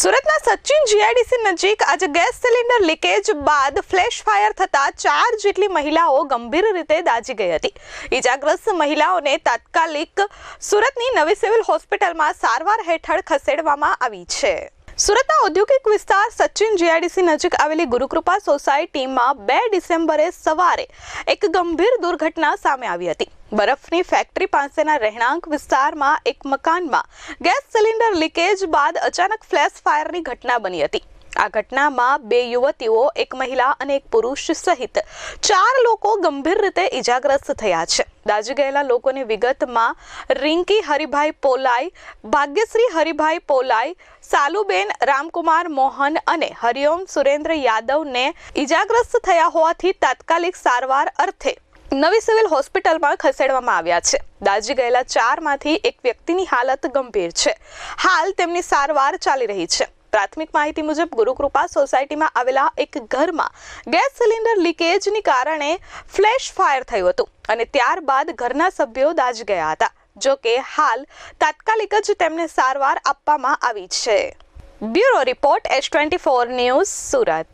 સુરતના સચિન જીઆઈડીસી નજીક આજે ગેસ સિલિન્ડર લીકેજ બાદ ફ્લેશ ફાયર થતા ચાર જેટલી મહિલાઓ ગંભીર રીતે દાઝી ગઈ હતી. ઈજાગ્રસ્ત મહિલાઓને તાત્કાલિક સુરતની નવી સિવિલ હોસ્પિટલમાં સારવાર હેઠળ ખસેડવામાં આવી છે. સુરતના ઔદ્યોગિક વિસ્તાર સચિન જીઆઈડીસી નજીક આવેલી ગુરુકૃપા સોસાયટીમાં બે ડિસેમ્બરે સવારે એક ગંભીર દુર્ઘટના સામે આવી હતી. બરફની ફેક્ટરી પાસેના રહેણાંક વિસ્તારમાં એક મકાનમાં ગેસ સિલિન્ડર લીકેજ બાદ અચાનક ફ્લેશ ફાયરની ઘટના બની હતી. આ ઘટનામાં બે યુવતીઓ, એક મહિલા અને એક પુરુષ સહિત ચાર લોકો ગંભીર રીતે ઈજાગ્રસ્ત થયા છે. દાજી ગયેલા લોકોની વિગતમાં રિંકી હરિભાઈ પોલાઈ, ભાગ્યશ્રી હરિભાઈ પોલાઈ, સાલુબેન રામકુમાર મોહન અને હરિઓમ સુરેન્દ્ર યાદવને ઈજાગ્રસ્ત થયા હોવાથી તાત્કાલિક સારવાર અર્થે નવી સિવિલ હોસ્પિટલમાં ખસેડવામાં આવ્યા છે. દાજી ગયેલા ચારમાંથી એક વ્યક્તિની હાલત ગંભીર છે. હાલ તેમની સારવાર ચાલી રહી છે. પ્રાથમિક માહિતી મુજબ ગુરુકૃપા સોસાયટીમાં આવેલા એક ઘરમાં ગેસ સિલિન્ડર લીકેજની કારણે ફ્લેશ ફાયર થયું હતું અને ત્યારબાદ ઘરના સભ્યો દાજ ગયા હતા, જો કે હાલ તાત્કાલિક જ તેમને સારવાર આપવામાં આવી છે. Bureau report S twenty four news Surat.